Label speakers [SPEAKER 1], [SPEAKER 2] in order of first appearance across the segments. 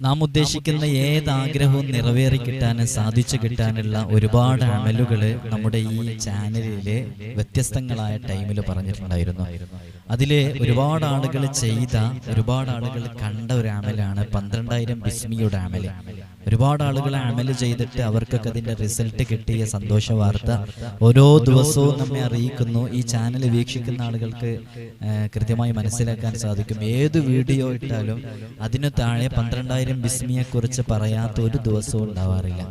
[SPEAKER 1] നാം ഉദ്ദേശിക്കുന്ന ഏത് ആഗ്രഹവും നിറവേറി കിട്ടാനും സാധിച്ചു കിട്ടാനുള്ള ഒരുപാട് അമലുകൾ നമ്മുടെ ഈ ചാനലിൽ വ്യത്യസ്തങ്ങളായ ടൈമിൽ പറഞ്ഞിട്ടുണ്ടായിരുന്നു. അതിൽ ഒരുപാട് ആളുകൾ ചെയ്ത ഒരുപാട് ആളുകൾ കണ്ട ഒരു അമലാണ് പന്ത്രണ്ടായിരം ബിസ്മിയുടെ അമൽ. ഒരുപാട് ആളുകൾ അമൽ ചെയ്തിട്ട് അവർക്കൊക്കെ അതിന്റെ റിസൾട്ട് കിട്ടിയ സന്തോഷ വാർത്ത. ഓരോ ദിവസവും നമ്മെ അറിയിക്കുന്നു. ഈ ചാനൽ വീക്ഷിക്കുന്ന ആളുകൾക്ക് കൃത്യമായി മനസ്സിലാക്കാൻ സാധിക്കും. ഏത് വീഡിയോ ഇട്ടാലും അതിനു താഴെ പന്ത്രണ്ടായിരം ബിസ്മിയെ കുറിച്ച് പറയാത്ത ഒരു ദിവസവും ഉണ്ടാവാറില്ല.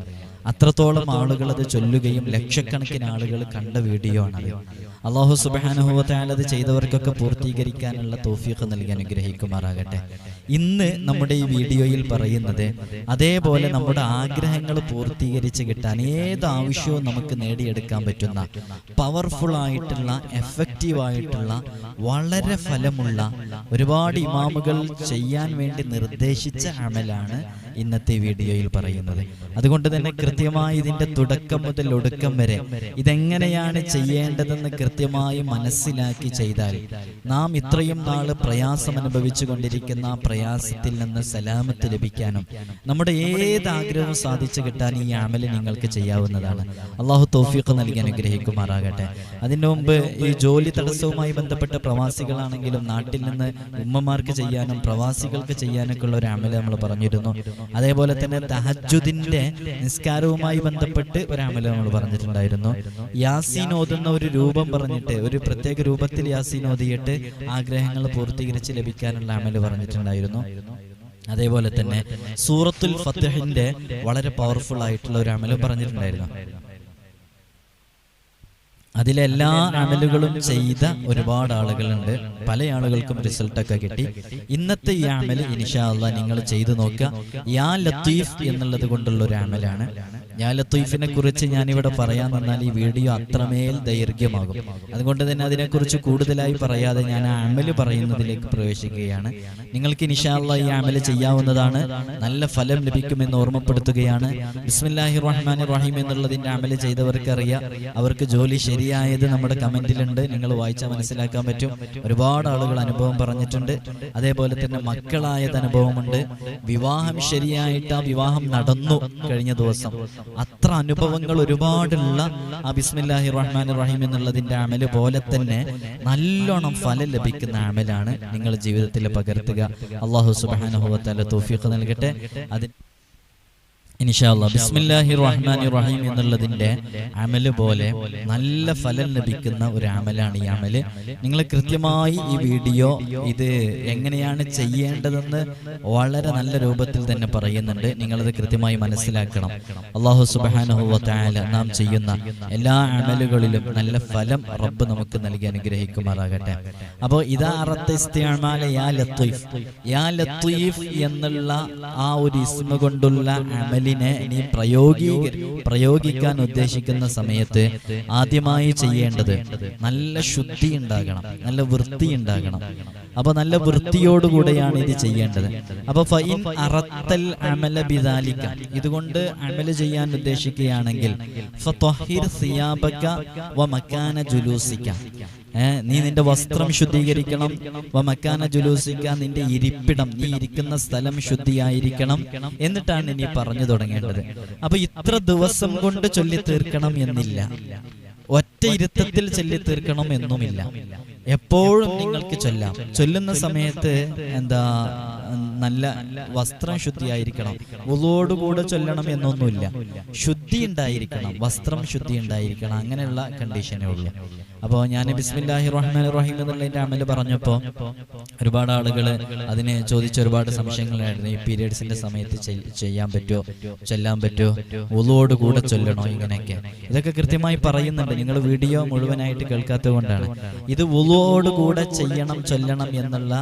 [SPEAKER 1] അത്രത്തോളം ആളുകൾ അത് ചൊല്ലുകയും ലക്ഷക്കണക്കിന് ആളുകൾ കണ്ട വീഡിയോ ആണ് അള്ളാഹു സുബാനുഭവത്താൽ അത് ചെയ്തവർക്കൊക്കെ പൂർത്തീകരിക്കാനുള്ള തോഫിയൊക്കെ നൽകി അനുഗ്രഹിക്കുമാറാകട്ടെ. ഇന്ന് നമ്മുടെ ഈ വീഡിയോയിൽ പറയുന്നത് അതേപോലെ നമ്മുടെ ആഗ്രഹങ്ങൾ പൂർത്തീകരിച്ച് കിട്ടാൻ ഏത് ആവശ്യവും നമുക്ക് നേടിയെടുക്കാൻ പറ്റുന്ന പവർഫുൾ ആയിട്ടുള്ള എഫക്റ്റീവ് ആയിട്ടുള്ള വളരെ ഫലമുള്ള ഒരുപാട് ഇമാമുകൾ ചെയ്യാൻ വേണ്ടി നിർദ്ദേശിച്ച അമലാണ് ഇന്നത്തെ വീഡിയോയിൽ പറയുന്നത്. അതുകൊണ്ട് തന്നെ കൃത്യമായി ഇതിന്റെ തുടക്കം മുതൽ ഒടുക്കം വരെ. ഇതെങ്ങനെയാണ് ചെയ്യേണ്ടതെന്ന് കൃത്യമായി മനസ്സിലാക്കി ചെയ്താൽ നാം ഇത്രയും നാൾ പ്രയാസം അനുഭവിച്ചു കൊണ്ടിരിക്കുന്ന പ്രയാസത്തിൽ നിന്ന് സലാമത്ത് ലഭിക്കാനും നമ്മുടെ ഏത് ആഗ്രഹവും സാധിച്ചു കിട്ടാൻ ഈ അമൽ നിങ്ങൾക്ക് ചെയ്യാവുന്നതാണ്. അള്ളാഹു തൗഫീഖ് നൽകി അനുഗ്രഹിക്കുമാറാകട്ടെ. അതിനു മുമ്പ് ഈ ജോലി തടസ്സവുമായി ബന്ധപ്പെട്ട പ്രവാസികളാണെങ്കിലും നാട്ടിൽ നിന്ന് ഉമ്മമാർക്ക് ചെയ്യാനും പ്രവാസികൾക്ക് ചെയ്യാനൊക്കെ ഉള്ള ഒരു അമൽ നമ്മൾ പറഞ്ഞിരുന്നു. അതേപോലെ തന്നെ തഹജുദിന്റെ നിസ്കാരവുമായി ബന്ധപ്പെട്ട് ഒരു അമല നമ്മൾ പറഞ്ഞിട്ടുണ്ടായിരുന്നു. യാസീൻ ഓതുന്ന ഒരു രൂപം പറഞ്ഞിട്ട് ഒരു പ്രത്യേക രൂപത്തിൽ യാസീൻ ഓതിയിട്ട് ആഗ്രഹങ്ങൾ പൂർത്തീകരിച്ച് ലഭിക്കാനുള്ള അമൽ പറഞ്ഞിട്ടുണ്ടായിരുന്നു. അതേപോലെ തന്നെ സൂറത്തുൽ ഫത്തഹിന്റെ വളരെ പവർഫുൾ ആയിട്ടുള്ള ഒരു അമലും പറഞ്ഞിട്ടുണ്ടായിരുന്നു. അതിലെല്ലാ അമലുകളും ചെയ്ത ഒരുപാട് ആളുകളുണ്ട്. പല ആളുകൾക്കും റിസൾട്ടൊക്കെ കിട്ടി. ഇന്നത്തെ ഈ അമൽ ഇനിഷാ നിങ്ങൾ ചെയ്തു നോക്കുക. യാ ലത്തീഫ് എന്നുള്ളത് കൊണ്ടുള്ള ഒരു അമലാണ്. യാ ലത്തീഫിനെ കുറിച്ച് ഞാനിവിടെ പറയാൻ വന്നാൽ ഈ വീഡിയോ അത്രമേൽ ദൈർഘ്യമാകും. അതുകൊണ്ട് തന്നെ അതിനെക്കുറിച്ച് കൂടുതലായി പറയാതെ ഞാൻ ആ അമൽ പറയുന്നതിലേക്ക് പ്രവേശിക്കുകയാണ്. നിങ്ങൾക്ക് നിഷാള്ള ഈ അമൽ ചെയ്യാവുന്നതാണ്. നല്ല ഫലം ലഭിക്കുമെന്ന് ഓർമ്മപ്പെടുത്തുകയാണ്. ബിസ്മില്ലാഹി റഹ്മാൻ റഹീം എന്നുള്ളതിന്റെ അമൽ ചെയ്തവർക്ക് അറിയാം. അവർക്ക് ജോലി ശരിയായത് നമ്മുടെ കമന്റിലുണ്ട് നിങ്ങൾ വായിച്ചാൽ മനസ്സിലാക്കാൻ പറ്റും. ഒരുപാട് ആളുകൾ അനുഭവം പറഞ്ഞിട്ടുണ്ട്. അതേപോലെ തന്നെ മക്കളായത് അനുഭവമുണ്ട് വിവാഹം ശരിയായിട്ട് ആ വിവാഹം നടന്നു കഴിഞ്ഞ ദിവസം അത്ര അനുഭവങ്ങൾ ഒരുപാടുള്ള ആ ബിസ്മില്ലാഹി റഹ്മാൻ റഹീം എന്നുള്ളതിന്റെ അമൽ പോലെ തന്നെ നല്ലോണം ഫലം ലഭിക്കുന്ന അമലാണ് നിങ്ങൾ ജീവിതത്തിൽ പകർത്തുക. അള്ളാഹു സുബാനുഭവത്താല തൗഫീഖ് നൽകട്ടെ. അതിന് ഇൻഷാല്ല ബിസ്മില്ലാഹി റഹ്മാനി റഹീം എന്നുള്ളതിന്റെ അമൽ പോലെ നല്ല ഫലം ലഭിക്കുന്ന ഒരു അമലാണ് ഈ അമൽ. നിങ്ങൾ കൃത്യമായി ഈ വീഡിയോ ഇത് എങ്ങനെയാണ് ചെയ്യേണ്ടതെന്ന് വളരെ നല്ല രൂപത്തിൽ തന്നെ പറയുന്നുണ്ട്. നിങ്ങളത് കൃത്യമായി മനസ്സിലാക്കണം. അള്ളാഹു സുബാനുഹുല നാം ചെയ്യുന്ന എല്ലാ അമലുകളിലും നല്ല ഫലം റബ്ബ് നമുക്ക് നൽകി അനുഗ്രഹിക്കുമാറാകട്ടെ. അപ്പോൾ ഇതാ യാ ലത്തീഫ്. യാ ലത്തീഫ് എന്നുള്ള ആ ഒരു ഇസ്മ കൊണ്ടുള്ള അമലിനെ നീ പ്രയോഗീ പ്രയോഗിക്കാൻ ഉദ്ദേശിക്കുന്ന സമയത്ത് ആദ്യമായി ചെയ്യേണ്ടത് നല്ല ശുദ്ധി ഉണ്ടാകണം നല്ല വൃത്തി ഉണ്ടാകണം. അപ്പൊ നല്ല വൃത്തിയോടുകൂടെയാണ് ഇത് ചെയ്യേണ്ടത്. അപ്പൊ ഫൈൻ അറത്തൽ അമല ബിദാലിക്ക ഇതുകൊണ്ട് അമല ചെയ്യാൻ ഉദ്ദേശിക്കുകയാണെങ്കിൽ ഫത്വഹിർ സിയാബക വ മക്കാന ജുലൂസിക. ഏ, നീ നിന്റെ വസ്ത്രം ശുദ്ധീകരിക്കണം. വമക്കാന മക്കാന ജുലൂസിക്ക നിന്റെ ഇരിപ്പിടം. നീ ഇരിക്കുന്ന സ്ഥലം ശുദ്ധിയായിരിക്കണം എന്നിട്ടാണ് നീ പറഞ്ഞു തുടങ്ങേണ്ടത്. അപ്പൊ ഇത്ര ദിവസം കൊണ്ട് ചൊല്ലി തീർക്കണം എന്നില്ല. ഒറ്റ ഇരുത്തത്തിൽ ചൊല്ലി തീർക്കണം എന്നുമില്ല. എപ്പോഴും നിങ്ങൾക്ക് ചൊല്ലാം. ചൊല്ലുന്ന സമയത്ത് എന്താ നല്ല വസ്ത്രം ശുദ്ധിയായിരിക്കണം. ഉളോടുകൂടെ ചൊല്ലണം എന്നൊന്നുമില്ല. ശുദ്ധി ഉണ്ടായിരിക്കണം. വസ്ത്രം ശുദ്ധി ഉണ്ടായിരിക്കണം. അങ്ങനെയുള്ള കണ്ടീഷനേ ഉള്ളൂ. അപ്പോൾ ഞാൻ ബിസ്മില്ലാഹി റഹ്മാൻ റഹീം എന്നുള്ളതിന്റെ അമൽ പറഞ്ഞപ്പോൾ ഒരുപാട് ആളുകൾ അതിനെ ചോദിച്ച ഒരുപാട് സംശയങ്ങളായിരുന്നു. ഈ പീരീഡ്സിന്റെ സമയത്ത് ചെയ്യാൻ പറ്റുമോ? ചൊല്ലാൻ പറ്റുമോ? കൂടെ ചൊല്ലണോ ഇങ്ങനെയൊക്കെ? ഇതൊക്കെ കൃത്യമായി പറയുന്നുണ്ട്. നിങ്ങൾ വീഡിയോ മുഴുവനായിട്ട് കേൾക്കാത്തത് കൊണ്ടാണ്. ഇത് ഉളോട് കൂടെ ചെയ്യണം ചൊല്ലണം എന്നുള്ള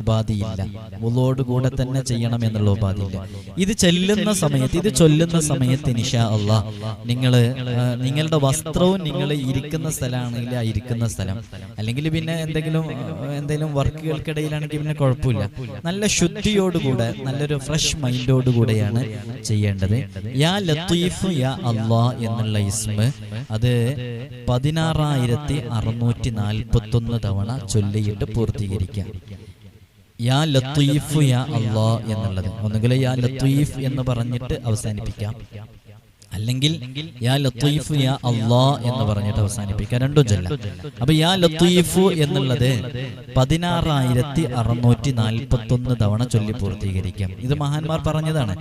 [SPEAKER 1] ഉപാധിയില്ല. ഉളോട് കൂടെ തന്നെ ചെയ്യണം എന്നുള്ള ഉപാധിയില്ല. ഇത് ചെല്ലുന്ന സമയത്ത് ഇത് ചൊല്ലുന്ന സമയത്ത് നിഷാ അള്ളാ നിങ്ങൾ നിങ്ങളുടെ വസ്ത്രവും നിങ്ങൾ ഇരിക്കുന്ന സ്ഥലമാണെങ്കിൽ ആ ഇരിക്കുന്ന സ്ഥലം. അല്ലെങ്കിൽ പിന്നെ എന്തെങ്കിലും എന്തെങ്കിലും വർക്കുകൾക്കിടയിലാണെങ്കിൽ പിന്നെ കുഴപ്പമില്ല. നല്ല ശുദ്ധിയോടുകൂടെ നല്ലൊരു ഫ്രഷ് മൈൻഡോടുകൂടെയാണ് ചെയ്യേണ്ടത്. യാ ലത്തീഫ് യാ അള്ളാ എന്നുള്ള ഇസ്മ അത് പതിനാറായിരത്തി അറുന്നൂറ്റി നാൽപ്പത്തി ഒന്ന് തവണ ചൊല്ലിയിട്ട് പൂർത്തീകരിക്കാം. യാ ലത്തീഫ് യാ അള്ളാ എന്നുള്ളത്. ഒന്നുകിൽ യാ ലത്തീഫ് എന്ന് പറഞ്ഞിട്ട് അവസാനിപ്പിക്കാം. അല്ലെങ്കിൽ യാ ലത്തീഫ് യാ അള്ളാ എന്ന് പറഞ്ഞിട്ട് അവസാനിപ്പിക്കാം രണ്ടും ചൊല്ലാം അപ്പൊ യാ ലത്തീഫ് എന്നുള്ളത് പതിനാറായിരത്തി അറുന്നൂറ്റി നാൽപ്പത്തി ഒന്ന് തവണ ചൊല്ലി പൂർത്തീകരിക്കാം. ഇത് മഹാന്മാർ പറഞ്ഞതാണ്.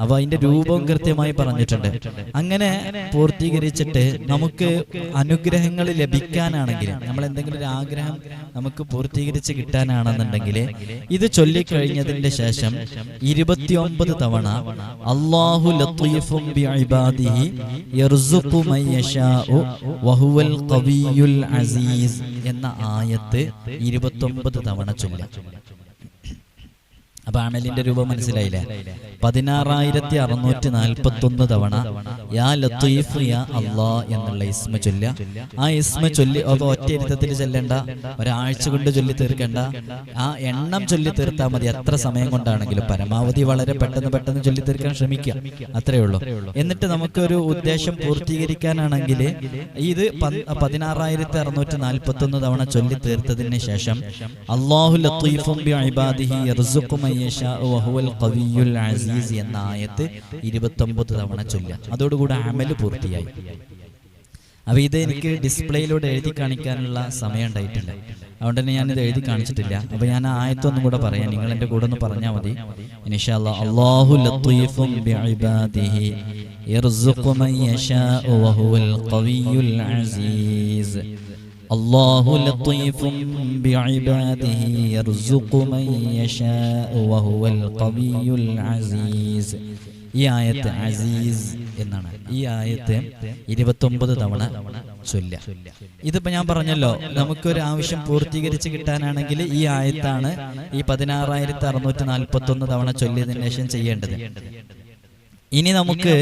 [SPEAKER 1] അപ്പൊ അതിന്റെ രൂപം കൃത്യമായി പറഞ്ഞിട്ടുണ്ട്. അങ്ങനെ പൂർത്തീകരിച്ചിട്ട് നമുക്ക് അനുഗ്രഹങ്ങൾ ലഭിക്കാനാണെങ്കിൽ നമ്മൾ എന്തെങ്കിലും ഒരു ആഗ്രഹം നമുക്ക് പൂർത്തീകരിച്ച് കിട്ടാനാണെന്നുണ്ടെങ്കിൽ ഇത് ചൊല്ലിക്കഴിഞ്ഞതിന്റെ ശേഷം ഇരുപത്തിയൊമ്പത് തവണ അള്ളാഹു ലത്തീഫും ബിഇബാദിഹി യർസുഖു മൻ യശാഉ വഹുവൽ ഖവിയ്യുൽ അസീസ് എന്ന ആയത്ത് ഇരുപത്തൊമ്പത് തവണ ചൊല്ലാം. അപ്പൊ അമലിന്റെ രൂപം മനസ്സിലായില്ലേ? പതിനാറായിരത്തി അറുന്നൂറ്റി നാൽപ്പത്തി ഒന്ന് തവണ യാ ലത്തീഫ് യാ അള്ളാ എന്നുള്ള ഇസ്മ ചൊല്ല ആ ഇസ്മ ചൊല്ലി അത് ഒറ്റ ഇരുത്തത്തിൽ ചൊല്ലണ്ട? ഒരാഴ്ച കൊണ്ട് ചൊല്ലി തീർക്കണ്ട. ആ എണ്ണം ചൊല്ലി തീർത്താൽ മതി. എത്ര സമയം കൊണ്ടാണെങ്കിലും പരമാവധി വളരെ പെട്ടെന്ന് പെട്ടെന്ന് ചൊല്ലി തീർക്കാൻ ശ്രമിക്കുക. അത്രേ ഉള്ളൂ. എന്നിട്ട് നമുക്കൊരു ഉദ്ദേശം പൂർത്തീകരിക്കാനാണെങ്കിൽ ഇത് പതിനാറായിരത്തി അറുന്നൂറ്റി നാൽപ്പത്തി ഒന്ന് തവണ ചൊല്ലി തീർത്തതിന് ശേഷം അള്ളാഹു ലത്തീഫും ഖവിയ്യുൽ അസീസ് എന്ന ആയത്ത് ഇരുപത്തൊമ്പത് തവണ ചൊല്ലുക. അതോടുകൂടി അമൽ പൂർത്തിയായി. അപ്പൊ ഇത് എനിക്ക് ഡിസ്പ്ലേയിലൂടെ എഴുതി കാണിക്കാനുള്ള സമയം ഉണ്ടായിട്ടില്ല. അതുകൊണ്ട് തന്നെ ഞാനിത് എഴുതി കാണിച്ചിട്ടില്ല. അപ്പൊ ഞാൻ ആ ആയത്തൊന്നും കൂടെ പറയാം. നിങ്ങൾ എന്റെ കൂടെ ഒന്ന് പറഞ്ഞാൽ മതി. ഇൻഷാല്ലാ ലത്തീഫും ബിഇബാദിഹി യർസുഖു മൻ യശാഉ വഹുവൽ ഖവിയുൽ അസീസ്. الله لطيف بعباده يرزق من يشاء وهو القوي العزيز ഈ ആയത്ത് അസീസ് എന്നാണ് ഈ ആയത്ത് ഇരുപത്തൊമ്പത് തവണ ചൊല്ല ഇതിപ്പോ ഞാൻ പറഞ്ഞല്ലോ നമുക്കൊരു ആവശ്യം പൂർത്തീകരിച്ച് കിട്ടാനാണെങ്കിൽ ഈ ആയത്താണ് ഈ പതിനാറായിരത്തി അറുന്നൂറ്റി നാൽപ്പത്തി ഒന്ന് തവണ ചൊല്ലിയതിനു ശേഷം ചെയ്യേണ്ടത് ഇനി നമുക്ക്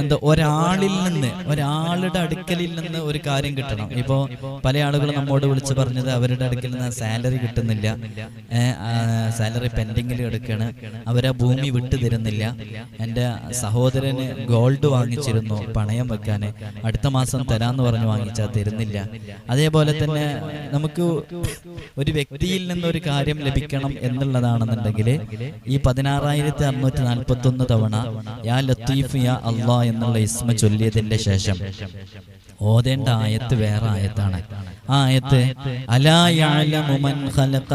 [SPEAKER 1] എന്താ ഒരാളിൽ നിന്ന് ഒരാളുടെ അടുക്കലിൽ നിന്ന് ഒരു കാര്യം കിട്ടണം. ഇപ്പോ പല ആളുകളും നമ്മോട് വിളിച്ച് പറഞ്ഞത് അവരുടെ അടുക്കൽ നിന്ന് സാലറി കിട്ടുന്നില്ല. സാലറി പെൻഡിങ്ങിൽ എടുക്കാണ്. അവരാ ഭൂമി വിട്ടു തരുന്നില്ല. എന്റെ സഹോദരന് ഗോൾഡ് വാങ്ങിച്ചിരുന്നു. പണയം വെക്കാൻ അടുത്ത മാസം തരാന്ന് പറഞ്ഞു വാങ്ങിച്ചാൽ തരുന്നില്ല. അതേപോലെ തന്നെ നമുക്ക് ഒരു വ്യക്തിയിൽ നിന്ന് ഒരു കാര്യം ലഭിക്കണം എന്നുള്ളതാണെന്നുണ്ടെങ്കിൽ ഈ പതിനാറായിരത്തി അറുന്നൂറ്റി നാൽപ്പത്തി ഒന്ന് തവണ ലത്തീഫ് യാ അള്ളാ എന്നുള്ള ഇസ്മ ചൊല്ലിയതിന്റെ ശേഷം. ഓതേണ്ട ആയത്ത് വേറെ ആയത്താണ്. ആ ആയത്ത് അലാ മൻ ഖലഖ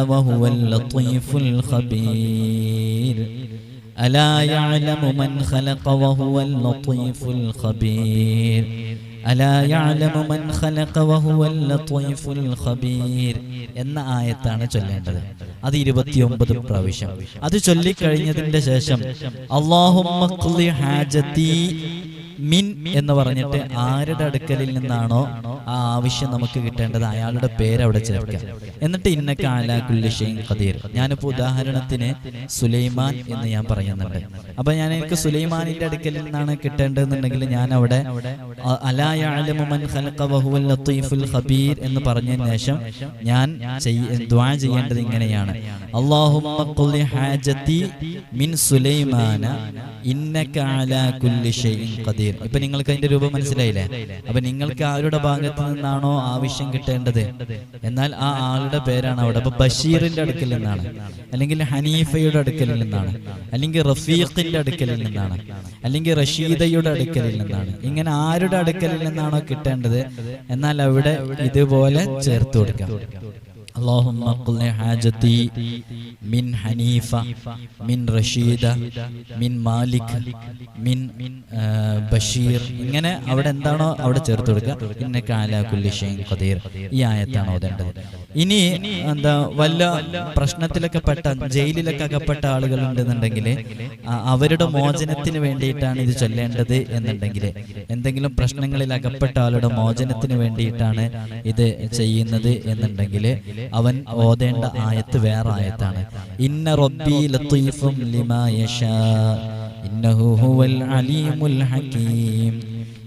[SPEAKER 1] ഖബീർ. അലാ യഅലമു മൻ ഖലഖ ഖലഖ വഹുവൽ ലത്തീഫുൽ ഖബീർ എന്ന ആയത്താണ് ചൊല്ലേണ്ടത്. അത് ഇരുപത്തിയൊമ്പത് പ്രാവശ്യം. അത് ചൊല്ലിക്കഴിഞ്ഞതിന്റെ ശേഷം അള്ളാഹുമ്മ ഹാജത്തി ഹാജതി മിൻ എന്ന് പറഞ്ഞിട്ട് ആരുടെ അടുക്കലിൽ നിന്നാണോ ആ ആവശ്യം നമുക്ക് കിട്ടേണ്ടത് അയാളുടെ പേര് അവിടെ ചേർക്കുക എന്നിട്ട് ഇന്നക്ക ആലാക്കുല്ലി ഷെയ്ൻ ഖദീർ. ഞാനിപ്പോ ഉദാഹരണത്തിന് സുലൈമാൻ എന്ന് ഞാൻ പറയുന്നുണ്ട്. അപ്പൊ ഞാൻ എനിക്ക് സുലൈമാനിന്റെ അടുക്കലിൽ നിന്നാണ് കിട്ടേണ്ടതെന്നുണ്ടെങ്കിൽ ഞാൻ അവിടെ ഖബീർ എന്ന് പറഞ്ഞതിന് ശേഷം ഞാൻ ദ്വാ ചെയ്യേണ്ടത് ഇങ്ങനെയാണ്. അള്ളാഹുമ്മ മിൻ സുലൈമാന ഇന്നക അലാ കുല്ലി ഷൈഇൻ ഖദീർ ഇപ്പൊ നിങ്ങൾക്ക് അതിന്റെ രൂപം മനസ്സിലായില്ലേ? അപ്പൊ നിങ്ങൾക്ക് ആരുടെ ഭാഗത്ത് നിന്നാണോ ആവശ്യം കിട്ടേണ്ടത്? എന്നാൽ ആ ആളുടെ പേരാണ് അവിടെ. അപ്പൊ ബഷീറിന്റെ അടുക്കൽ നിന്നാണ്. അല്ലെങ്കിൽ ഹനീഫയുടെ അടുക്കലിൽ നിന്നാണ്. അല്ലെങ്കിൽ റഫീഖിന്റെ അടുക്കലിൽ നിന്നാണ്. അല്ലെങ്കിൽ റഷീദയുടെ അടുക്കലിൽ നിന്നാണ്. ഇങ്ങനെ ആരുടെ അടുക്കലിൽ നിന്നാണോ കിട്ടേണ്ടത്? എന്നാൽ അവിടെ ഇതുപോലെ ചേർത്ത് കൊടുക്കാം. اللهم قل حاجتي من حنيفة من رشيدة من مالك من ബഷീർ ഇങ്ങനെ അവിടെ എന്താണോ അവിടെ ചേർത്ത് കൊടുക്കുക ഇന്നൊക്കെ ആലാക്കുല്ലി ഷെയ്ൻ ഖദീർ ഈ ആയത്താണ് ഓതേണ്ടത് ഇനി എന്താ വല്ല പ്രശ്നത്തിലൊക്കെ പെട്ട ജയിലിലൊക്കെ അകപ്പെട്ട ആളുകൾ ഉണ്ടെന്നുണ്ടെങ്കിൽ അവരുടെ മോചനത്തിന് വേണ്ടിയിട്ടാണ് ഇത് ചൊല്ലേണ്ടത് എന്നുണ്ടെങ്കിൽ എന്തെങ്കിലും പ്രശ്നങ്ങളിൽ അകപ്പെട്ട ആളുടെ മോചനത്തിന് വേണ്ടിയിട്ടാണ് ഇത് ചെയ്യുന്നത് എന്നുണ്ടെങ്കിൽ അവൻ ഓതേണ്ട ആയത്ത് വേറെ ആയത്താണ്. ഇന്ന റബ്ബി ലത്തീഫും ലിമാ യശാ ഇന്നഹു ഹുവൽ അലീമുൽ ഹകീം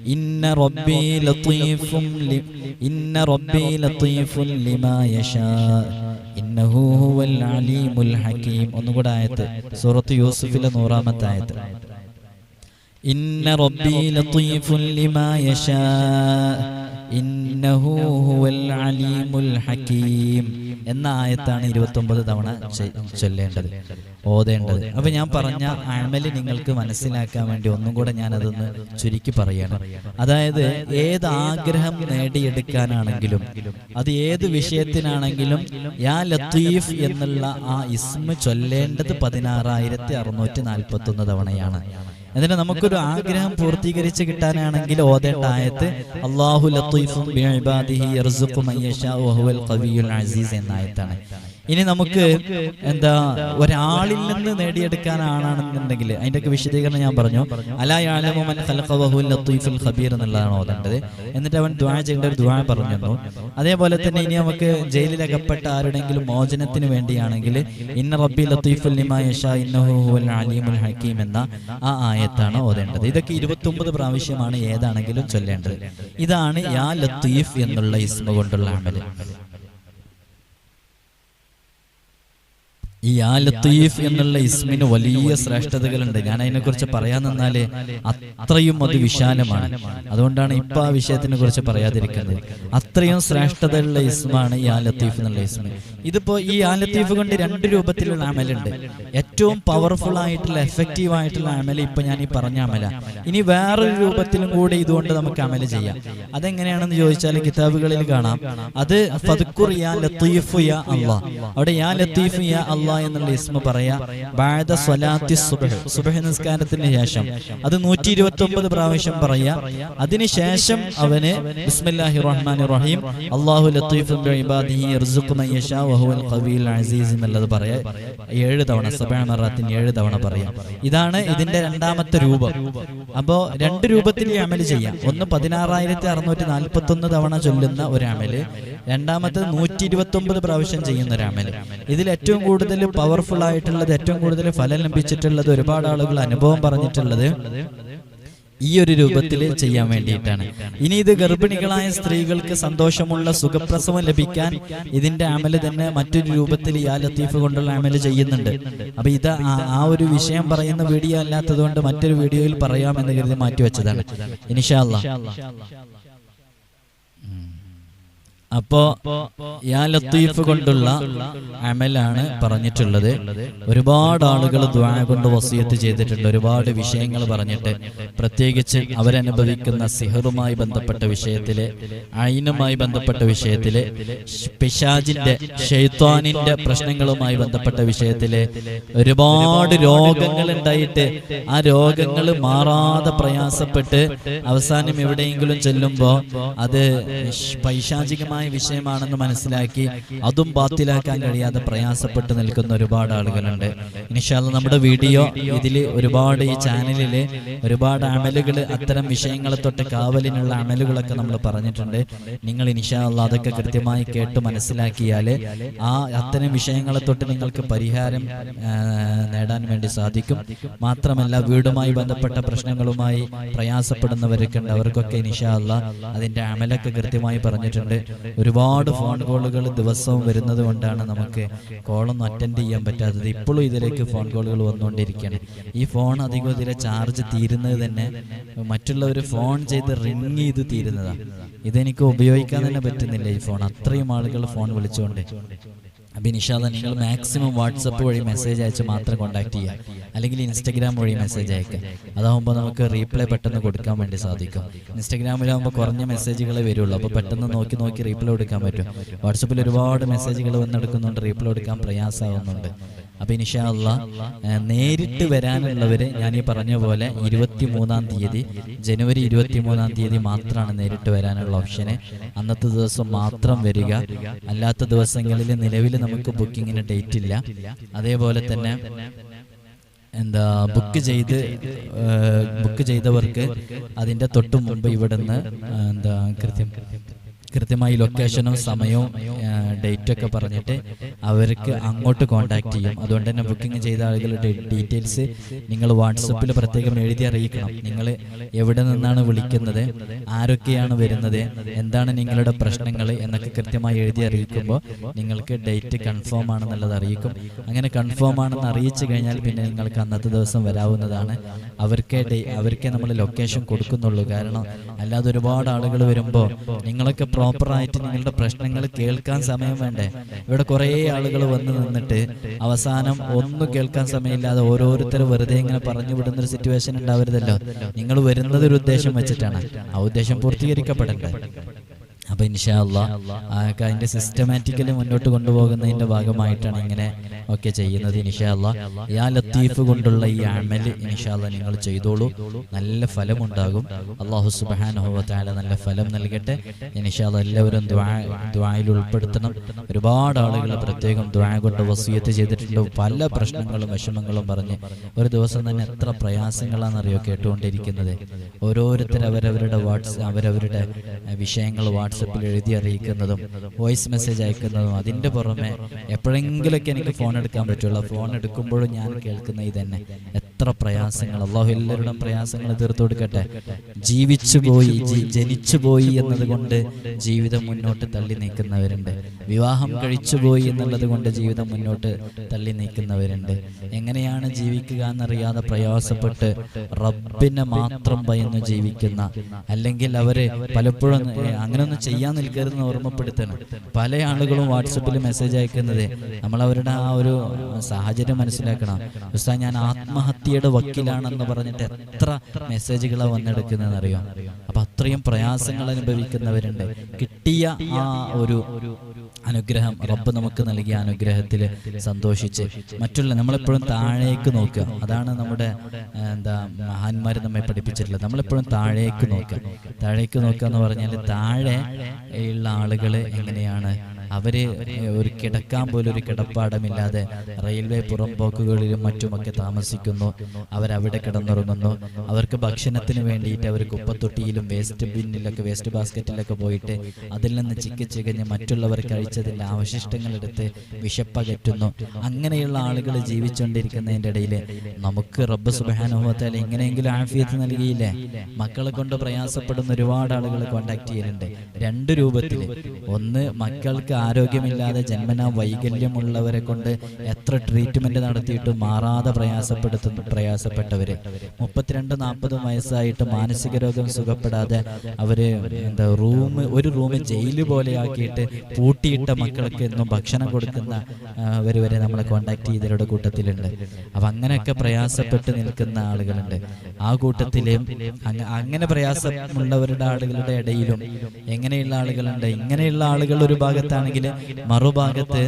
[SPEAKER 1] ഇന്ന റബ്ബി ലത്തീഫും ഇന്ന റബ്ബി ലത്തീഫുൻ ലിമാ യശാ ഇന്നഹു ഹുവൽ അലീമുൽ ഹകീം ഒന്നുകൂടെ ആയത്ത് സൂറത്ത് യൂസുഫിലെ നൂറാമത്തെ ആയത്ത്. ഇന്ന റബ്ബി ലത്തീഫുൻ ലിമാ യശാ എന്ന ആയത്താണ് ഇരുപത്തൊമ്പത് തവണ ചൊല്ലേണ്ടത് ഓതേണ്ടത്. അപ്പൊ ഞാൻ പറഞ്ഞ അമൽ നിങ്ങൾക്ക് മനസ്സിലാക്കാൻ വേണ്ടി ഒന്നും കൂടെ ഞാൻ അതൊന്ന് ചുരുക്കി പറയണം. അതായത് ഏത് ആഗ്രഹം നേടിയെടുക്കാനാണെങ്കിലും അത് ഏത് വിഷയത്തിനാണെങ്കിലും യാ ലത്തീഫ് എന്നുള്ള ആ ഇസ്മ ചൊല്ലേണ്ടത് പതിനാറായിരത്തി അറുന്നൂറ്റി നാൽപ്പത്തി ഒന്ന് തവണയാണ്. എന്നിട്ട് നമുക്കൊരു ആഗ്രഹം പൂർത്തീകരിച്ച് കിട്ടാനാണെങ്കിൽ ഓതേണ്ട ആയത്ത് അള്ളാഹു ലത്തീഫും ബിഇബാദിഹി ഇനി നമുക്ക് എന്താ ഒരാളിൽ നിന്ന് നേടിയെടുക്കാനാണെന്നുണ്ടെങ്കിൽ അതിന്റെയൊക്കെ വിശദീകരണം ഞാൻ പറഞ്ഞു. അലാ യഅലമു മൻ ഖലഖ ലത്തീഫുൽ ഖബീർ എന്നുള്ളതാണ് ഓതേണ്ടത്. എന്നിട്ട് അവൻ ദുആ ചെയ്യേണ്ട ഒരു ദുആ പറഞ്ഞു അതേപോലെ തന്നെ ഇനി നമുക്ക് ജയിലിലകപ്പെട്ട ആരുടെങ്കിലും മോചനത്തിന് വേണ്ടിയാണെങ്കിൽ ഇന്ന റബ്ബി ലത്തീഫുൽ അലീമുൽ ഹകീം എന്ന ആ ആയത്താണ് ഓതേണ്ടത്. ഇതൊക്കെ ഇരുപത്തൊമ്പത് പ്രാവശ്യമാണ് ഏതാണെങ്കിലും ചൊല്ലേണ്ടത്. ഇതാണ് യാ ലത്തീഫ് എന്നുള്ള ഇസ്മ കൊണ്ടുള്ള അമൽ. ഈ യാ ലത്തീഫ് എന്നുള്ള ഇസ്മിന് വലിയ ശ്രേഷ്ഠതകളുണ്ട്. ഞാൻ അതിനെക്കുറിച്ച് പറയാൻ നിന്നാലേ അത്രയും അത് വിശാലമാണ്. അതുകൊണ്ടാണ് ഇപ്പൊ ആ വിഷയത്തിനെ കുറിച്ച് പറയാതിരിക്കുന്നത്. അത്രയും ശ്രേഷ്ഠതയുള്ള ഇസ്മാണ് ഈ ആ ലത്തീഫ് എന്നുള്ള ഇസ്മ. ഇതിപ്പോ ഈ ആലത്തീഫ് ലത്തീഫ് കൊണ്ട് രണ്ട് രൂപത്തിലുള്ള അമലുണ്ട്. ഏറ്റവും പവർഫുൾ ആയിട്ടുള്ള എഫക്റ്റീവ് ആയിട്ടുള്ള അമൽ ഇപ്പൊ ഞാൻ ഈ പറഞ്ഞ അമല. ഇനി വേറൊരു രൂപത്തിലും കൂടി ഇതുകൊണ്ട് നമുക്ക് അമല ചെയ്യാം. അതെങ്ങനെയാണെന്ന് ചോദിച്ചാൽ കിതാബുകളിൽ കാണാം. അത് ഫതുക്കുർ യാ ലത്തീഫ് യാ അള്ളാ. അവിടെ യാ ലത്തീഫ് യാ അള്ളാ എന്നുള്ള ഇസ്മ പറയാ. ബഅദ സ്വലാത്തി സുബ്ഹ്. സുബ്ഹ്. നിസ്കാരത്തിന് ശേഷം. അത് നൂറ്റി ഇരുപത്തി ഒമ്പത് പ്രാവശ്യം പറയാ. അതിനുശേഷം അവന് ബിസ്മില്ലാഹി റഹ്മാൻ റഹീം. അള്ളാഹു ലത്തീഫ് ഇബാദിഹി യർസുഖു മൻ യശാ അസീസ് എന്നുള്ളത് പറയാം. ഏഴ് തവണ മറാത്തിന് ഏഴ് തവണ പറയാം. ഇതാണ് ഇതിന്റെ രണ്ടാമത്തെ രൂപം. അപ്പോ രണ്ട് രൂപത്തിൽ ഈ അമൽ ചെയ്യാം. ഒന്ന് പതിനാറായിരത്തി അറുന്നൂറ്റി നാൽപ്പത്തി ഒന്ന് തവണ ചൊല്ലുന്ന ഒരു രണ്ടാമത്തെ നൂറ്റി ഇരുപത്തി ഒമ്പത് പ്രാവശ്യം ചെയ്യുന്ന ഒരു ഇതിൽ ഏറ്റവും കൂടുതൽ പവർഫുൾ ആയിട്ടുള്ളത് ഏറ്റവും കൂടുതൽ ഫലം ലഭിച്ചിട്ടുള്ളത് ഒരുപാട് ആളുകൾ അനുഭവം പറഞ്ഞിട്ടുള്ളത് ഈ ഒരു രൂപത്തിൽ ചെയ്യാൻ വേണ്ടിയിട്ടാണ്. ഇനി ഇത് ഗർഭിണികളായ സ്ത്രീകൾക്ക് സന്തോഷമുള്ള സുഖപ്രസവം ലഭിക്കാൻ ഇതിന്റെ അമൽ തന്നെ മറ്റൊരു രൂപത്തിൽ യാ ലത്തീഫ് കൊണ്ടുള്ള അമൽ ചെയ്യുന്നുണ്ട്. അപ്പൊ ഇത് ആ- ഒരു വിഷയം പറയുന്ന വീഡിയോ അല്ലാത്തത് കൊണ്ട് മറ്റൊരു വീഡിയോയിൽ പറയാമെന്ന് കരുതി മാറ്റിവെച്ചതാണ്. ഇനിഷാല്ല അപ്പോ യാ ലത്തീഫ് കൊണ്ടുള്ള അമലാണ് പറഞ്ഞിട്ടുള്ളത്. ഒരുപാട് ആളുകൾ ദ്വാ കൊണ്ട് വസിയത്ത് ചെയ്തിട്ടുണ്ട്. ഒരുപാട് വിഷയങ്ങൾ പറഞ്ഞിട്ട് പ്രത്യേകിച്ച് അവരനുഭവിക്കുന്ന സിഹറുമായി ബന്ധപ്പെട്ട വിഷയത്തിൽ അയിനുമായി ബന്ധപ്പെട്ട വിഷയത്തിൽ പിശാജിന്റെ ഷെയ്ത്വാനിന്റെ പ്രശ്നങ്ങളുമായി ബന്ധപ്പെട്ട വിഷയത്തിൽ ഒരുപാട് രോഗങ്ങൾ ഉണ്ടായിട്ട് ആ രോഗങ്ങൾ മാറാതെ പ്രയാസപ്പെട്ട് അവസാനം എവിടെയെങ്കിലും ചെല്ലുമ്പോ അത് ഷ് പൈശാചികമായ വിഷയമാണെന്ന് മനസ്സിലാക്കി അതും ബാത്തിലാക്കാൻ കഴിയാതെ പ്രയാസപ്പെട്ട് നിൽക്കുന്ന ഒരുപാട് ആളുകളുണ്ട്. ഇനിഷാല്ല നമ്മുടെ വീഡിയോ ഇതിൽ ഒരുപാട് ഈ ചാനലിൽ ഒരുപാട് അമലുകൾ അത്തരം വിഷയങ്ങളെ തൊട്ട് കാവലിനുള്ള അമലുകളൊക്കെ നമ്മൾ പറഞ്ഞിട്ടുണ്ട്. നിങ്ങൾ ഇനിഷാല്ല അതൊക്കെ കൃത്യമായി കേട്ട് മനസ്സിലാക്കിയാൽ ആ അത്തരം വിഷയങ്ങളെ തൊട്ട് നിങ്ങൾക്ക് പരിഹാരം നേടാൻ വേണ്ടി സാധിക്കും. മാത്രമല്ല വീടുമായി ബന്ധപ്പെട്ട പ്രശ്നങ്ങളുമായി പ്രയാസപ്പെടുന്നവരൊക്കെ ഉണ്ട്. അവർക്കൊക്കെ ഇനിഷാല്ല അതിന്റെ അമലൊക്കെ കൃത്യമായി പറഞ്ഞിട്ടുണ്ട്. ഒരുപാട് ഫോൺ കോളുകൾ ദിവസവും വരുന്നത് കൊണ്ടാണ് നമുക്ക് കോളൊന്നും അറ്റൻഡ് ചെയ്യാൻ പറ്റാത്തത്. ഇപ്പോഴും ഇതിലേക്ക് ഫോൺ കോളുകൾ വന്നുകൊണ്ടിരിക്കുകയാണ്. ഈ ഫോൺ അധികം ഇതിലെ ചാർജ് തീരുന്നത് തന്നെ മറ്റുള്ളവർ ഫോൺ ചെയ്ത് റിങ് ചെയ്ത് തീരുന്നതാണ് ഇതെനിക്ക് ഉപയോഗിക്കാൻ തന്നെ പറ്റുന്നില്ല ഈ ഫോൺ അത്രയും ആളുകൾ ഫോൺ വിളിച്ചുകൊണ്ട്. അപ്പം ഇൻഷാല്ല നിങ്ങൾ മാക്സിമം വാട്സപ്പ് വഴി മെസ്സേജ് അയച്ച് മാത്രം കോൺടാക്ട് ചെയ്യുക. അല്ലെങ്കിൽ ഇൻസ്റ്റഗ്രാം വഴി മെസ്സേജ് അയക്കുക. അതാകുമ്പോൾ നമുക്ക് റീപ്ലൈ പെട്ടെന്ന് കൊടുക്കാൻ വേണ്ടി സാധിക്കും. ഇൻസ്റ്റഗ്രാമിലാകുമ്പോൾ കുറഞ്ഞ മെസ്സേജുകളെ വരുള്ളൂ. അപ്പോൾ പെട്ടെന്ന് നോക്കി നോക്കി റീപ്ലൈ കൊടുക്കാൻ പറ്റും. വാട്സപ്പിൽ ഒരുപാട് മെസ്സേജുകൾ വന്നെടുക്കുന്നുണ്ട്. റീപ്ലൈ കൊടുക്കാൻ പ്രയാസമാവുന്നുണ്ട്. അപ്പൊ ഇൻഷാല്ല നേരിട്ട് വരാനുള്ളവര് ഞാൻ ഈ പറഞ്ഞ പോലെ ഇരുപത്തി മൂന്നാം തീയതി ജനുവരി ഇരുപത്തി മൂന്നാം തീയതി മാത്രമാണ് നേരിട്ട് വരാനുള്ള ഓപ്ഷന്. അന്നത്തെ ദിവസം മാത്രം വരിക. അല്ലാത്ത ദിവസങ്ങളിൽ നിലവിൽ നമുക്ക് ബുക്കിങ്ങിന് ഡേറ്റ് ഇല്ല. അതേപോലെ തന്നെ എന്താ ബുക്ക് ചെയ്ത് ബുക്ക് ചെയ്തവർക്ക് അതിന്റെ തൊട്ട് മുമ്പ് ഇവിടുന്ന് എന്താ കൃത്യം കൃത്യമായി ലൊക്കേഷനും സമയവും ഡേറ്റും ഒക്കെ പറഞ്ഞിട്ട് അവർക്ക് അങ്ങോട്ട് കോൺടാക്ട് ചെയ്യും. അതുകൊണ്ട് തന്നെ ബുക്കിംഗ് ചെയ്ത ആളുകളുടെ ഡീറ്റെയിൽസ് നിങ്ങൾ വാട്സപ്പിൽ പ്രത്യേകം എഴുതി അറിയിക്കണം. നിങ്ങൾ എവിടെ നിന്നാണ് വിളിക്കുന്നത് ആരൊക്കെയാണ് വരുന്നത് എന്താണ് നിങ്ങളുടെ പ്രശ്നങ്ങൾ എന്നൊക്കെ കൃത്യമായി എഴുതി അറിയിക്കുമ്പോൾ നിങ്ങൾക്ക് ഡേറ്റ് കൺഫേം ആണെന്നുള്ളത് അറിയിക്കും. അങ്ങനെ കൺഫേം ആണെന്ന് അറിയിച്ചു കഴിഞ്ഞാൽ പിന്നെ നിങ്ങൾക്ക് അന്നത്തെ ദിവസം വരാവുന്നതാണ്. അവർക്ക് അവർക്ക് നമ്മൾ ലൊക്കേഷൻ കൊടുക്കുന്നുള്ളൂ. കാരണം അല്ലാതെ ഒരുപാട് ആളുകൾ വരുമ്പോൾ നിങ്ങളൊക്കെ പ്രോപ്പറായിട്ട് നിങ്ങളുടെ പ്രശ്നങ്ങൾ കേൾക്കാൻ സമയം വേണ്ടേ? ഇവിടെ കുറേ ആളുകൾ വന്ന് നിന്നിട്ട് അവസാനം ഒന്നും കേൾക്കാൻ സമയമില്ലാതെ ഓരോരുത്തർ വെറുതെ ഇങ്ങനെ പറഞ്ഞു വിടുന്ന ഒരു സിറ്റുവേഷൻ ഉണ്ടാവരുതല്ലോ. നിങ്ങൾ വരുന്നത് ഒരു ഉദ്ദേശം വെച്ചിട്ടാണ്. ആ ഉദ്ദേശം പൂർത്തീകരിക്കപ്പെടണ്ടേ അപ്പൊ ഇൻഷാല്ല അതിന്റെ സിസ്റ്റമാറ്റിക്കലി മുന്നോട്ട് കൊണ്ടുപോകുന്നതിന്റെ ഭാഗമായിട്ടാണ് ഇങ്ങനെ ഒക്കെ ചെയ്യുന്നത്. ഇൻഷാല്ല യാ ലത്തീഫ് കൊണ്ടുള്ള ഈ അമൽ ഇൻഷാല്ല നിങ്ങൾ ചെയ്തോളൂ. നല്ല ഫലം ഫലമുണ്ടാകും. അള്ളാഹു സുബാനുഭവത്തായ നല്ല ഫലം നൽകട്ടെ. ഇൻഷാല്ല എല്ലാവരും ദ്വായിൽ ഉൾപ്പെടുത്തണം. ഒരുപാട് ആളുകൾ പ്രത്യേകം ദ്വായ കൊണ്ട് വസീയത്ത് ചെയ്തിട്ടുണ്ട്. പല പ്രശ്നങ്ങളും വിഷമങ്ങളും പറഞ്ഞ് ഒരു ദിവസം തന്നെ എത്ര പ്രയാസങ്ങളാണെന്നറിയോ കേട്ടുകൊണ്ടിരിക്കുന്നത്. ഓരോരുത്തർ അവരവരുടെ വാട്സ് അവരവരുടെ വിഷയങ്ങൾ വിഷയങ്ങൾ വാട്സപ്പിൽ എഴുതി അറിയിക്കുന്നതും വോയിസ് മെസ്സേജ് അയക്കുന്നതും അതിന്റെ പുറമെ എപ്പോഴെങ്കിലൊക്കെ എനിക്ക് ഫോൺ എടുക്കാൻ പറ്റുള്ള. ഫോൺ എടുക്കുമ്പോഴും ഞാൻ കേൾക്കുന്ന ഇതന്നെ. എത്ര പ്രയാസങ്ങൾ. അള്ളാഹു എല്ലാവരുടെയും പ്രയാസങ്ങൾ തീർത്തു കൊടുക്കട്ടെ. ജീവിച്ചു പോയി ജനിച്ചു പോയി എന്നതുകൊണ്ട് ജീവിതം മുന്നോട്ട് തള്ളി നീക്കുന്നവരുണ്ട്. വിവാഹം കഴിച്ചു പോയി എന്നുള്ളത് കൊണ്ട് ജീവിതം മുന്നോട്ട് തള്ളി നീക്കുന്നവരുണ്ട്. എങ്ങനെയാണ് ജീവിക്കുക എന്നറിയാതെ പ്രയാസപ്പെട്ട് റബ്ബിനെ മാത്രം ഭയന്ന് ജീവിക്കുന്ന അല്ലെങ്കിൽ അവർ പലപ്പോഴും അങ്ങനെ അങ്ങനെയൊന്നും ചെയ്യാൻ നിൽക്കരുതെന്ന് ഓർമ്മപ്പെടുത്തണം. പല ആളുകളും വാട്സപ്പിൽ മെസ്സേജ് അയക്കുന്നത് നമ്മൾ അവരുടെ ആ ഒരു സാഹചര്യം മനസ്സിലാക്കണം. ഉസ്താ ഞാൻ ആത്മഹത്യയുടെ വക്കീലാണെന്ന് പറഞ്ഞിട്ട് എത്ര മെസ്സേജുകളാണ് വന്നെടുക്കുന്നതെന്ന് അറിയാം അപ്പൊ അത്രയും പ്രയാസങ്ങൾ അനുഭവിക്കുന്നവരുണ്ട്. കിട്ടിയ ആ ഒരു അനുഗ്രഹം റബ്ബ് നമുക്ക് നൽകിയ അനുഗ്രഹത്തിൽ സന്തോഷിച്ച് മറ്റുള്ള നമ്മളെപ്പോഴും താഴേക്ക് നോക്കുക. അതാണ് നമ്മുടെ എന്താ മഹാന്മാർ നമ്മെ പഠിപ്പിച്ചിട്ടുള്ളത്. നമ്മളെപ്പോഴും താഴേക്ക് നോക്കുക. താഴേക്ക് നോക്കുക എന്ന് പറഞ്ഞാൽ താഴെ ഉള്ള ആളുകൾ എങ്ങനെയാണ് അവർ ഒരു കിടക്കാൻ പോലും ഒരു കിടപ്പാടമില്ലാതെ റെയിൽവേ പുറംപോക്കുകളിലും മറ്റുമൊക്കെ താമസിക്കുന്നു. അവരവിടെ കിടന്നുറങ്ങുന്നു. അവർക്ക് ഭക്ഷണത്തിന് വേണ്ടിയിട്ട് അവർ കുപ്പത്തൊട്ടിയിലും വേസ്റ്റ് ബിന്നിലൊക്കെ വേസ്റ്റ് ബാസ്ക്കറ്റിലൊക്കെ പോയിട്ട് അതിൽ നിന്ന് ചിക്കി ചികഞ്ഞ് മറ്റുള്ളവർ കഴിച്ചതിന്റെ അവശിഷ്ടങ്ങൾ എടുത്ത് വിശപ്പകറ്റുന്നു. അങ്ങനെയുള്ള ആളുകൾ ജീവിച്ചുകൊണ്ടിരിക്കുന്നതിന്റെ ഇടയിൽ നമുക്ക് റബ്ബ് സുബാനുഭവത്താൽ എങ്ങനെയെങ്കിലും ആഫിയത്ത് നൽകിയില്ലേ? മക്കളെ കൊണ്ട് പ്രയാസപ്പെടുന്ന ഒരുപാട് ആളുകൾ കോണ്ടാക്ട് ചെയ്യുന്നുണ്ട് രണ്ട് രൂപത്തിൽ. ഒന്ന് മക്കൾക്ക് ആരോഗ്യമില്ലാതെ ജന്മനാ വൈകല്യമുള്ളവരെ കൊണ്ട് എത്ര ട്രീറ്റ്മെന്റ് നടത്തിയിട്ട് മാറാതെ പ്രയാസപ്പെടുത്തുന്നു പ്രയാസപ്പെട്ടവര്. മുപ്പത്തിരണ്ട് നാൽപ്പതും വയസ്സായിട്ട് മാനസിക രോഗം സുഖപ്പെടാതെ അവർ എന്താ റൂം ഒരു റൂം ജയിൽ പോലെയാക്കിയിട്ട് പൂട്ടിയിട്ട മക്കൾക്ക് എന്നും ഭക്ഷണം കൊടുക്കുന്ന വരെ നമ്മളെ കോണ്ടാക്ട് ചെയ്തവരുടെ കൂട്ടത്തിലുണ്ട്. അപ്പൊ അങ്ങനെയൊക്കെ പ്രയാസപ്പെട്ട് നിൽക്കുന്ന ആളുകളുണ്ട്. ആ കൂട്ടത്തിലും അങ്ങ- അങ്ങനെ പ്രയാസമുള്ളവരുടെ ആളുകളുടെ ഇടയിലും എങ്ങനെയുള്ള ആളുകളുണ്ട്? ഇങ്ങനെയുള്ള ആളുകൾ ഒരു ഭാഗത്താണെങ്കിൽ മറുഭാഗത്ത്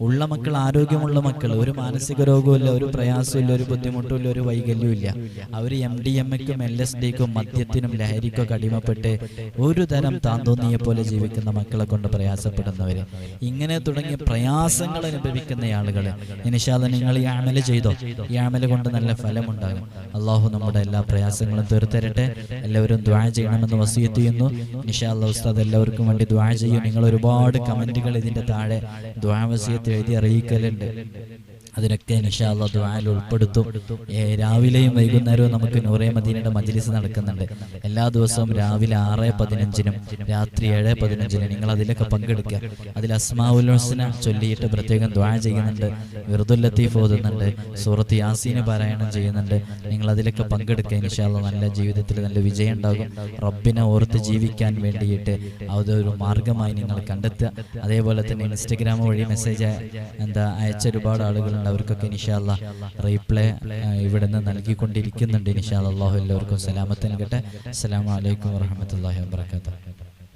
[SPEAKER 1] ഉള്ള മക്കൾ ആരോഗ്യമുള്ള മക്കൾ ഒരു മാനസിക രോഗമില്ല ഒരു പ്രയാസമില്ല ഒരു ബുദ്ധിമുട്ടുമില്ല ഒരു വൈകല്യവും ഇല്ല അവർ എം ഡി എം എക്കും എൽ എസ് ഡിക്കും മദ്യത്തിനും ലഹരിക്കും അടിമപ്പെട്ട് ഒരു തരം താന്തോന്നിയെ പോലെ ജീവിക്കുന്ന മക്കളെ കൊണ്ട് പ്രയാസപ്പെടുന്നവർ ഇങ്ങനെ തുടങ്ങിയ പ്രയാസങ്ങൾ അനുഭവിക്കുന്ന ആളുകൾ ഇനിഷാദ് നിങ്ങൾ ഈ അമല ചെയ്തോ? ഈ ആമല കൊണ്ട് നല്ല ഫലമുണ്ടാകും. അള്ളാഹു നമ്മുടെ എല്ലാ പ്രയാസങ്ങളും തീർത്തരട്ടെ. എല്ലാവരും ദ്വാ ചെയ്യണമെന്ന് വസീത്ത് ചെയ്യുന്നു. നിഷാല്ല ഉസ്താദ് എല്ലാവർക്കും വേണ്ടി ദ്വാ ചെയ്യും. നിങ്ങൾ ഒരുപാട് കമന്റുകൾ ഇതിന്റെ താഴെ ദ്വാമസീയത്തെ എഴുതി അറിയിക്കലുണ്ട്. അതിനൊക്കെ ദ്വായിൽ ഉൾപ്പെടുത്തും. രാവിലെയും വൈകുന്നേരവും നമുക്ക് നൂറേ മദീനയുടെ മജ്ലിസ് നടക്കുന്നുണ്ട്. എല്ലാ ദിവസവും രാവിലെ ആറ് പതിനഞ്ചിനും രാത്രി ഏഴ് പതിനഞ്ചിനും നിങ്ങൾ അതിലൊക്കെ പങ്കെടുക്കുക. അതിൽ അസ്മാഉൽ ഹുസ്ന ചൊല്ലിയിട്ട് പ്രത്യേകം ദ്വാ ചെയ്യുന്നുണ്ട്. വിറുദുൽ ലത്തീഫ് ഓതുന്നുണ്ട്. സൂറത്ത് യാസീന് പാരായണം ചെയ്യുന്നുണ്ട്. നിങ്ങൾ അതിലൊക്കെ പങ്കെടുക്കുക. ഇൻഷാല്ല നല്ല ജീവിതത്തിൽ നല്ല വിജയം ഉണ്ടാകും. റബ്ബിനെ ഓർത്ത് ജീവിക്കാൻ വേണ്ടിയിട്ട് അതൊരു മാർഗമായി നിങ്ങൾ കണ്ടെത്തുക. അതേപോലെ തന്നെ ഇൻസ്റ്റഗ്രാം വഴി മെസ്സേജ് എന്താ അയച്ച ഒരുപാട് ആളുകളുണ്ട്. അവർക്കൊക്കെ നിഷാല്ല റീപ്ലേ ഇവിടെ നിന്ന് നൽകിക്കൊണ്ടിരിക്കുന്നുണ്ട് നിഷാല്ല അള്ളാഹു എല്ലാവർക്കും സലാമത്ത് നൽകട്ടെ. അസ്സലാമു അലൈക്കും വറഹമത്തല്ലാഹി വാബർക്കാത്തു